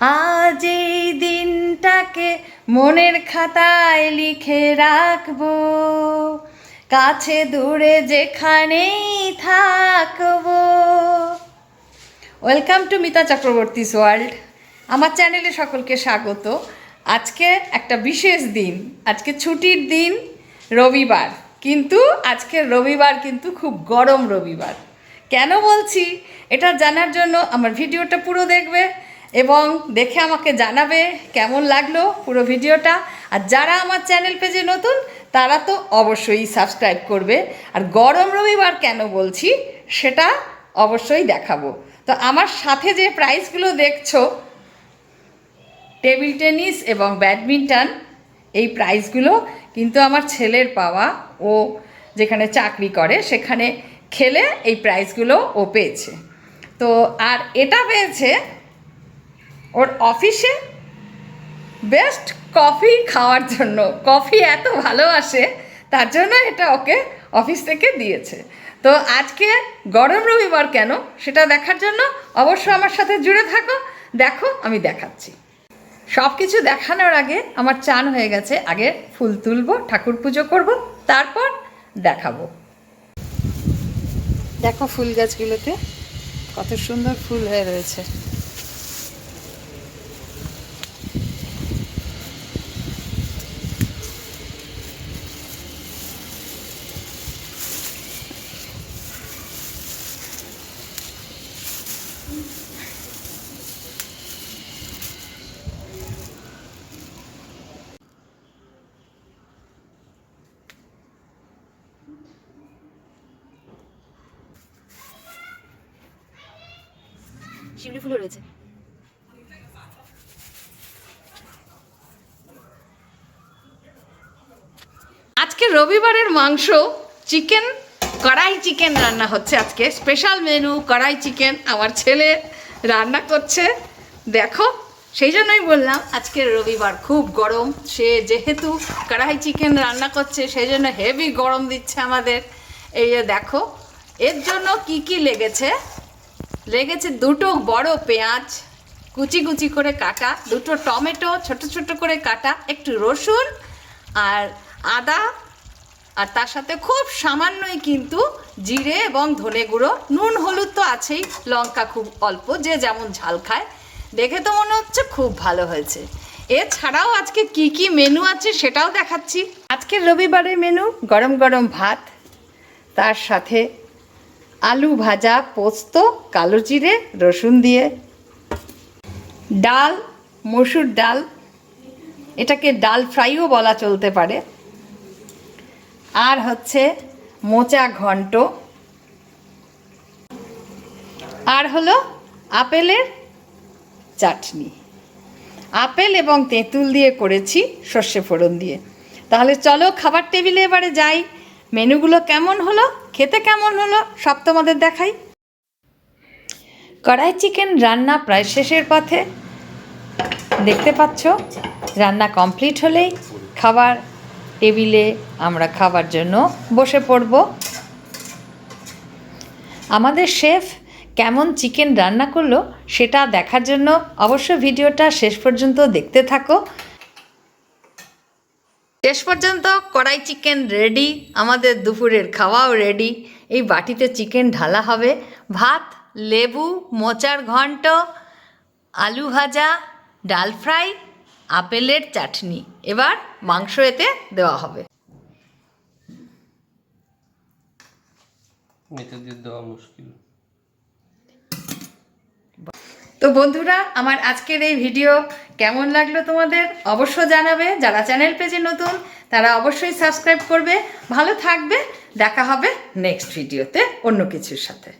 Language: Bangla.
আজ এই দিনটাকে মনের খাতায় লিখে রাখব। কাছে দূরে যেখানেই থাকব। Welcome to Mita Chakraborty's world আমার চ্যানেলে সকলকে স্বাগত। আজকে একটা বিশেষ দিন। আজকে ছুটির দিন, রবিবার। কিন্তু আজকে রবিবার কিন্তু খুব গরম রবিবার। কেন বলছি? এটা জানার জন্য আমার ভিডিওটা পুরো দেখবে। এবং দেখে আমাকে জানাবে কেমন লাগল পুরো ভিডিওটা। আর যারা আমার চ্যানেল পেজে নতুন, তারা তো অবশ্যই সাবস্ক্রাইব করবে। আর গরম রবিবার কেন বলছি, সেটা অবশ্যই দেখাবো। তো আমার সাথে যে প্রাইজগুলো দেখছ, টেবিল টেনিস এবং ব্যাডমিন্টন, এই প্রাইজগুলো কিন্তু আমার ছেলের পাওয়া। ও যেখানে চাকরি করে, সেখানে খেলে এই প্রাইজগুলো ও পেয়েছে। তো আর এটা পেয়েছে ওর অফিসে বেস্ট কফি খাওয়ার জন্য। কফি এত ভালোবাসে তার জন্য এটা ওকে অফিস থেকে দিয়েছে। তো আজকে গরম রবিবার কেন? সেটা দেখার জন্য অবশ্য আমার সাথে জুড়ে থাকো। দেখো, আমি দেখাচ্ছি। সব কিছু দেখানোর আগে আমার চান হয়ে গেছে। আগে ফুল তুলবো, ঠাকুর পুজো করব, তারপর দেখাবো। দেখো ফুল গাছগুলোতে কত সুন্দর ফুল হয়ে রয়েছে। শিউলি ফুলও রয়েছে আজকে রবিবারের মাংস চিকেন কড়াই চিকেন রান্না হচ্ছে আজকে। Special menu, kadai chicken. আমার ছেলে রান্না করছে। দেখো, সেই জন্যই বললাম, আজকে রবিবার খুব গরম। সে যেহেতু কড়াই চিকেন রান্না করছে, সেই জন্য হেভি গরম দিচ্ছে আমাদের। এই যে দেখো, এর জন্য কি কি লেগেছে? লেগেছে দুটো বড় পেঁয়াজ, কুচি কুচি করে কাটা, দুটো টমেটো, ছোট ছোট করে কাটা, একটু রসুন আর আদা আর তার সাথে খুব সামান্যই কিন্তু জিরে এবং ধনে গুঁড়ো। নুন, হলুদ তো আছেই, লঙ্কা খুব অল্প, যে যেমন ঝাল খায়। দেখে তো মনে হচ্ছে খুব ভালো হয়েছে। এছাড়াও আজকে কি কি মেনু আছে সেটাও দেখাচ্ছি। আজকের রবিবারের মেনু গরম গরম ভাত, তার সাথে আলু ভাজা, পোস্ত, কালো জিরে, রসুন দিয়ে। ডাল, মসুর ডাল, এটাকে ডাল ফ্রাইও বলা চলতে পারে। আর হচ্ছে মোচা ঘন্ট। আর হলো আপেলের চাটনি। আপেল এবং তেঁতুল দিয়ে করেছি সর্ষে ফোড়ন দিয়ে। তাহলে চলো খাবার টেবিলে এবারে যাই। মেনুগুলো কেমন হলো? খেতে কেমন হলো? সব তোমাদের দেখাই। কড়াই চিকেন রান্না প্রায় শেষের পথে। দেখতে পাচ্ছ? রান্না কমপ্লিট হলেই খাবার টেবিলে আমরা খাবার জন্য বসে পড়ব। আমাদের শেফ কেমন চিকেন রান্না করল সেটা দেখার জন্য অবশ্য ভিডিওটা শেষ পর্যন্ত দেখতে থাকো। শেষ পর্যন্ত কড়াই চিকেন রেডি, আমাদের দুপুরের খাওয়াও রেডি। এই বাটিতে চিকেন ঢালা হবে। ভাত, লেবু, মোচার ঘন্ট, আলু ভাজা, ডাল ফ্রাই আপেলের চাটনি। এবার মাংস এতে দেওয়া হবে। দেওয়া মুশকিল। তো বন্ধুরা আমার আজকের এই ভিডিও কেমন লাগল তোমাদের অবশ্য জানাবে। যারা চ্যানেল পেজে নতুন তারা অবশ্যই সাবস্ক্রাইব করবে। ভালো থাকবে। দেখা হবে নেক্সট ভিডিওতে অন্য কিছুর সাথে।